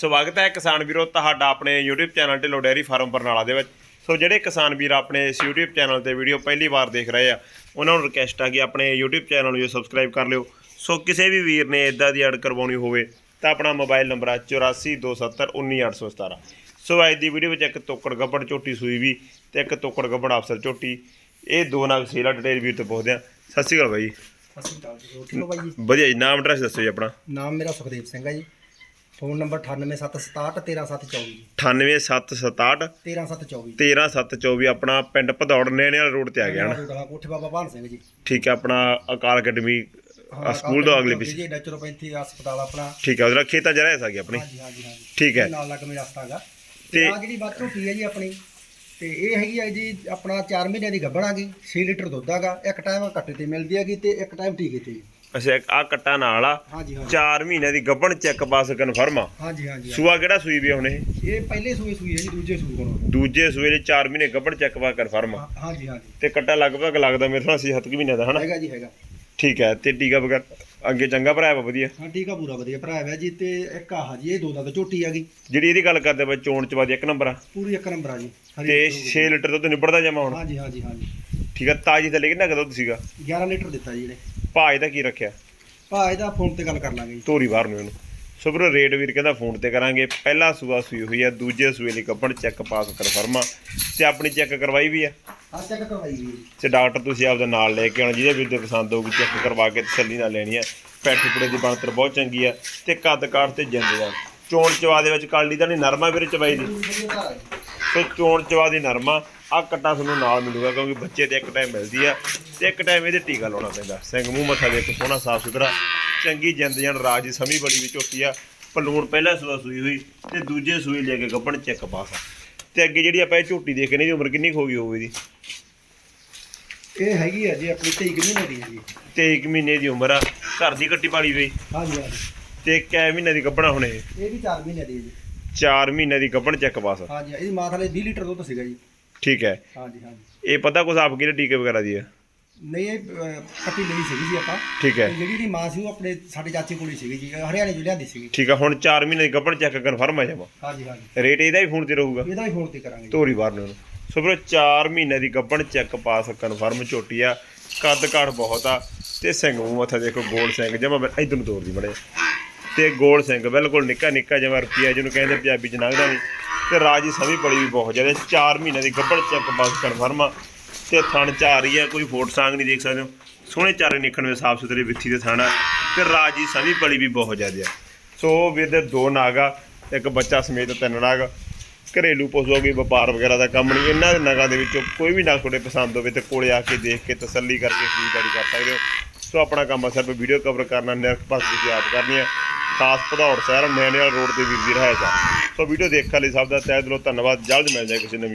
ਸਵਾਗਤ ਹੈ ਕਿਸਾਨ ਵੀਰੋ ਤੁਹਾਡਾ ਆਪਣੇ YouTube channel Dhillon dairy farm Barnala ਦੇ ਵਿੱਚ। ਸੋ ਜਿਹੜੇ ਕਿਸਾਨ ਵੀਰ ਆਪਣੇ ਇਸ YouTube ਚੈਨਲ ਤੇ ਵੀਡੀਓ ਪਹਿਲੀ ਵਾਰ ਦੇਖ ਰਹੇ ਆ ਉਹਨਾਂ ਨੂੰ ਰਿਕਵੈਸਟ ਆ ਕਿ ਆਪਣੇ YouTube ਚੈਨਲ ਨੂੰ ਸਬਸਕ੍ਰਾਈਬ ਕਰ ਲਿਓ। ਸੋ ਕਿਸੇ ਵੀ ਵੀਰ ਨੇ ਇਦਾਂ ਦੀ ਐਡ ਕਰਵਾਉਣੀ ਹੋਵੇ ਤਾਂ ਆਪਣਾ ਮੋਬਾਈਲ ਨੰਬਰ ਹੈ 8427191817 ਸੋ ਅੱਜ ਦੀ ਵੀਡੀਓ ਵਿੱਚ ਇੱਕ ਤੋਕੜ ਗੱਬੜ ਝੋਟੀ ਸੂਈ ਵੀ ਤੇ ਇੱਕ ਤੋਕੜ ਗੱਬੜ ਅਫਸਰ ਝੋਟੀ। ਇਹ ਦੋ ਨਗ ਸੇਲਾ ਡਿਟੇਲ ਵੀਰ ਤੋਂ ਪੁੱਛਦੇ ਆ। ਸਤਿ ਸ਼੍ਰੀ ਅਕਾਲ ਬਾਈ। ਸਤਿ ਸ਼੍ਰੀ ਅਕਾਲ ਜੀ ਵਧੀਆ ਜੀ ਨਾਮ ਐਡਰੈਸ ਦੱਸੋ ਜੀ ਆਪਣਾ। ਨਾਮ ਮੇਰਾ ਸੁਖਦੇਵ ਸਿੰਘ ਹੈ ਜੀ। ਫੋਨ ਨੰਬਰ 98767 13724 ਜੀ 98767 13724 13724 ਆਪਣਾ ਪਿੰਡ ਭਦੌੜ ਨੇਣੇ ਵਾਲਾ ਰੋਡ ਤੇ ਆ ਗਿਆ ਨਾ ਹਾਂ ਕੋਠੇ ਬਾਬਾ ਭਾਨ ਸਿੰਘ ਜੀ। ਠੀਕ ਹੈ ਆਪਣਾ ਅਕਾਲ ਅਕੈਡਮੀ ਆ ਸਕੂਲ ਤੋਂ ਅਗਲੇ ਪਿੱਛੇ। ਜੀ ਨੈਚੁਰੋਪੈਥੀ ਹਸਪਤਾਲ ਆਪਣਾ। ਠੀਕ ਹੈ ਉਹਦਾ ਖੇਤਾਂ 'ਚ ਰਹਿ ਸਕੀ ਆਪਣੀ? ਹਾਂਜੀ ਹਾਂਜੀ ਹਾਂਜੀ। ਠੀਕ ਹੈ। ਨਾਲ ਲੱਗ ਮੇਰਾ ਰਸਤਾ ਹੈਗਾ। ਤੇ- ਤੇ ਆ ਜਿਹੜੀ ਬਾਤ ਝੋਟੀ ਹੈ ਜੀ ਆਪਣੀ। ਤੇ ਇਹ ਹੈਗੀ ਹੈ ਜੀ ਆਪਣਾ 4 ਮਹੀਨਿਆਂ ਦੀ ਗੱਭਣ ਆਗੀ 6 ਲੀਟਰ ਦੁੱਧ ਹੈਗਾ ਇੱਕ ਟਾਈਮ ਕੱਟੇ ਤੇ ਮਿਲਦੀ ਹੈਗੀ ਤੇ ਇੱਕ ਟਾਈਮ ਟੀਕੇ ਤੇ। ਅੱਛਾ ਆ ਕੱਟਾ ਨਾਲ ਆ। ਹਾਂਜੀ ਹਾਂਜੀ। 4 ਮਹੀਨਿਆਂ ਦੀ ਗੱਭਣ ਚੈੱਕ ਪਾਸ ਕਨਫਰਮ ਆ। ਹਾਂਜੀ ਹਾਂਜੀ ਸੂਆ ਕਿਹੜਾ ਸੂਈ ਵੀ ਆ ਹੁਣ? ਇਹ ਇਹ ਪਹਿਲੇ ਸੂਏ ਸੂਈ ਹੈ ਜੀ ਦੂਜੇ ਸੂਏ ਕੋਲ। ਦੂਜੇ ਸੂਏ ਦੇ 4 ਮਹੀਨੇ ਗੱਭਣ ਚੈੱਕ ਪਾਸ ਕਨਫਰਮ ਆ। ਹਾਂਜੀ ਹਾਂਜੀ। ਤੇ ਕੱਟਾ ਲਗਭਗ ਲੱਗਦਾ ਮੇਰੇ ਨਾਲ 7 ਮਹੀਨਿਆਂ ਦਾ ਹਨਾ? ਹੈਗਾ ਜੀ ਹੈਗਾ। ਠੀਕ ਹੈ ਤੇ ਟੀਕਾ ਵਗੈਰ ਅੱਗੇ ਚੰਗਾ ਭਰਾ ਵਾ ਵਧੀਆ ਹਾਂ ਆ ਪੂਰਾ ਵਧੀਆ ਭਰਾ ਹੈ ਜੀ ਤੇ ਇੱਕ ਆਹ ਜੀ ਇਹ ਦੋ ਦਾ ਝੋਟੀ ਆ ਗਈ। ਜਿਹੜੀ ਇਹਦੀ ਗੱਲ ਕਰਦੇ ਬਈ ਚੋਣ ਚ ਬਾਦ ਇੱਕ ਨੰਬਰ ਆ। ਪੂਰੀ ਇੱਕ ਨੰਬਰ ਆ ਜੀ ਤੇ 6 ਲੀਟਰ ਦੁੱਧ ਨਿਬੜਦਾ ਜਮਾ ਹੁਣ? ਹਾਂਜੀ ਹਾਂਜੀ ਹਾਂਜੀ। ਠੀਕ ਹੈ ਤਾਜੀ ਥੱਲੇ ਕਿੰਨਾ ਕੁ ਦੁੱਧ ਸੀਗਾ? 11 ਲੀਟਰ ਦਿੱਤਾ ਜੀ ਇਹਨੇ। ਭਾਅ ਇਹਦਾ ਕੀ ਰੱਖਿਆ? ਭਾ ਇਹਦਾ ਫੋਨ ਤੇ ਗੱਲ ਕਰ ਲਾਂਗੇ ਜੀ। ਤੋਰੀ ਬਾਹਰ ਨੂੰ ਇਹਨੂੰ। ਸੋ ਵੀਰੋ ਰੇਟ ਵੀਰ ਕਹਿੰਦਾ ਫੋਨ ਤੇ ਕਰਾਂਗੇ। ਪਹਿਲਾ ਸੂਆ ਸੂਈ ਹੋਈ ਆ ਦੂਜੇ ਸੂਏ ਲਈ ਕੱਪੜ ਚੈੱਕ ਪਾਸ ਕਨਫਰਮ ਆ। ਤੇ ਆਪਣੀ ਚੈੱਕ ਕਰਵਾਈ ਵੀ ਆ? ਹਾਂ ਚੈੱਕ ਕਰਵਾਈ ਜੀ। ਤੇ ਡਾਕਟਰ ਤੁਸੀਂ ਆਪਦਾ ਨਾਲ ਲੈ ਕੇ ਆਉਣਾ ਜਿਹਦੇ ਵੀਰ ਦੇ ਪਸੰਦ ਹੋਊਗੀ ਚੈੱਕ ਕਰਵਾ ਕੇ ਤਸੱਲੀ ਨਾਲ ਲੈਣੀ ਆ। ਪੈਠ ਟੁਕੜੇ ਦੀ ਬਣਤਰ ਬਹੁਤ ਚੰਗੀ ਆ। ਤੇ ਕੱਦ ਕਾਠ ਤੇ ਜਿੰਦ ਜਾਨ ਚੋਣ ਚਵਾ ਦੇ ਵਿੱਚ ਕਾਲੀ ਦਾ ਨਹੀਂ ਨਰਮਾ ਵੀਰ ਚਵਾਈ ਦੀ। ਸੋ ਚੋਣ ਚਵਾ ਦੀ ਨਰਮਾ ਆ। ਕੱਟਾ ਤੁਹਾਨੂੰ ਨਾਲ ਮਿਲੂਗਾ ਕਿਉਂਕਿ ਬੱਚੇ ਤੇ ਇੱਕ ਟਾਈਮ ਮਿਲਦੀ ਆ ਤੇ ਇੱਕ ਟਾਈਮ ਇਹਦੇ ਟੀਕਾ ਲਾਉਣਾ ਪੈਂਦਾ। ਸਿੰਘ ਮੂੰਹ ਮੱਥਾ ਦੇਖ ਸੋਹਣਾ ਸਾਫ਼ ਸੁਥਰਾ ਚੰਗੀ ਜਿੰਦ ਜਾਨ ਰਾਜ ਦੀ ਸਮੀ ਬੜੀ ਵੀ ਝੋਟੀ ਆ। ਪਲੂਣ ਪਹਿਲਾ ਸੂਆ ਸੂਈ ਹੋਈ ਤੇ ਦੂਜੇ ਸੂਈ ਲੈ ਕੇ ਗੱਪਣ ਚੈੱਕ ਪਾਸ। ਤੇ ਅੱਗੇ ਜਿਹੜੀ ਆਪਾਂ ਇਹ ਝੋਟੀ ਦੇਖ ਨੇ ਦੀ ਉਮਰ ਕਿੰਨੀ ਕੁ ਹੋ ਗਈ ਹੋਊ ਇਹਦੀ? ਇਹ ਹੈਗੀ ਆ ਜੀ ਆਪਣੀ 23 ਮਹੀਨੇ ਦੀ ਹੈ ਜੀ ਤੇ 1 ਮਹੀਨੇ ਦੀ ਉਮਰ ਆ। ਘਰ ਦੀ ਕੱਟੀ ਪਾਲੀ ਵੇ ਹਾਂਜੀ ਹਾਂਜੀ। ਤੇ ਕੈ ਮਹੀਨੇ ਦੀ ਗੱਪਣਾ ਹੁਣ ਇਹ? ਇਹ ਵੀ 4 ਮਹੀਨੇ ਦੀ ਹੈ ਜੀ। 4 ਮਹੀਨੇ ਦੀ ਗੱਪਣ ਚੈੱਕ ਪਾਸ ਹਾਂਜੀ ਇਹਦੀ ਮਾਂ ਥਲੇ 20 ਲੀਟਰ ਦੁੱਧ ਸੀਗਾ ਜੀ। ਠੀਕ ਹੈ। ਹਾਂਜੀ ਹਾਂਜੀ। ਇਹ ਪਤਾ ਕੁਛ ਆਪ ਕਿਹੜੇ ਟੀਕੇ ਵਗੈਰਾ ਦੀ ਆ ਨਹੀਂ ਇਹ ਅਹ, ਲਈ ਸੀਗੀ ਜੀ ਆਪਾਂ। ਠੀਕ ਹੈ। ਤੇ ਜਿਹੜੀ ਦੀ ਮਾਂ ਸੀ ਉਹ ਆਪਣੇ ਸਾਡੇ ਚਾਚੇ ਕੋਲ ਹੀ ਸੀਗੀ ਜੀ ਹਰਿਆਣੇ ਤੋਂ ਲਿਆਂਦੀ ਸੀਗੀ। ਠੀਕ ਆ ਹੁਣ 4 ਮਹੀਨੇ ਦੀ ਗੱਪਣ ਚੈੱਕ ਕਨਫਰਮ ਆ ਜਾਵਾ ਹਾਂਜੀ ਹਾਂਜੀ। ਰੇਟ ਇਹਦਾ ਵੀ ਫੋਨ ਤੇ ਰਹੂਗਾ। ਇਹਦਾ ਵੀ ਫੋਨ ਤੇ ਕਰਾਂਗੇ ਜੀ। ਧੋਰੀ ਬਾਹਰ ਨੂੰ ਇਹਨੂੰ। ਸੋ ਵੀਰੋ 4 ਮਹੀਨੇ ਦੀ ਗੱਪਣ ਚੈੱਕ ਪਾਸ ਕਨਫਰਮ ਝੋਟੀ ਆ। ਕੱਦ ਕਾਠ ਬਹੁਤ ਆ। ਤੇ ਸਿੰਘ ਮੂੰਹ ਮੱਥਾ ਦੇਖੋ ਗੋਲ ਸਿੰਘ ਜਮਾ ਇਧਰ ਨੂੰ ਤੋਰਦੀ ਬੜੇ ਤੇ ਗੋਲ ਸਿੰਘ, ਬਿਲਕੁਲ ਨਿੱਕਾ ਨਿੱਕਾ ਜਿਵੇਂ ਰੁਪਿਆ ਜਿਹਨੂੰ ਕਹਿੰਦੇ ਪੰਜਾਬੀ ਚ ਲੰਘਦਾ ਨਹੀਂ ਤੇ ਰਾਜੀ ਸਮੀ ਬੜੀ ਵੀ ਬਹੁਤ ਜ਼ਿਆਦਾ 4 ਮਹੀਨੇ ਦੀ ਗੱਪਣ ਚੱਕ ਪਾਸ ਕਨਫਰਮ ਆ ਤੇ ਥਣ ਚ ਆ ਰਹੀ ਆ ਕੋਈ ਫੋਟ ਸਾਂਗ ਨਹੀਂ ਦੇਖ ਸਕਦੇ। ਹੋ ਸੋਹਣੇ ਚਾਰੇ ਨਿਕਣ ਵਿੱਚ ਸਾਫ਼ ਸੁਥਰੇ ਵਿੱਥੀ ਦੇ ਥਾਣਾ। ਤੇ ਰਾਜੀ ਸਮੀ ਬੜੀ ਵੀ ਬਹੁਤ ਜ਼ਿਆਦਾ ਆ। ਸੋ ਵੀਰ ਦੇ ਦੋ ਨਾਗਾ ਇੱਕ ਬੱਚਾ ਸਮੇਤ ਤਿੰਨ ਨਾਗ। ਘਰੇਲੂ ਪਸ਼ੂ ਹੋ ਗਈ ਵਪਾਰ ਵਗੈਰਾ ਦਾ ਕੰਮ ਨਹੀਂ ਇਹਨਾਂ ਦੇ ਨਗਾਂ ਦੇ ਵਿੱਚੋਂ ਕੋਈ ਵੀ ਨਗ ਤੁਹਾਡੇ ਪਸੰਦ ਹੋਵੇ ਤੇ ਕੋਲੇ ਆ ਕੇ ਦੇਖ ਕੇ ਤਸੱਲੀ ਕਰਕੇ ਖਰੀਦਦਾਰੀ ਕਰ ਸਕਦੇ ਹੋ। ਸੋ ਆਪਣਾ ਕੰਮ ਆ, ਸਿਰਫ ਵੀਡੀਓ ਕਵਰ ਕਰਨਾ, ਨਿਰਖ ਪਾਸ ਤੁਸੀਂ ਆਪ ਕਰਨੀ ਹੈ ਖਾਸ ਭਦੌੜ ਸ਼ਹਿਰ ਨੈਣੇਵਾਲ ਰੋਡ ਤੇ ਵੀ ਜੀ, ਰਹਿ ਸੋ ਵੀਡੀਓ ਦੇਖਣ ਲਈ ਸਭ ਦਾ ਤਹਿ ਦਿਲੋਂ ਧੰਨਵਾਦ। ਜਲਦ ਮਿਲ ਜਾਏ ਕਿਸੇ ਨੇ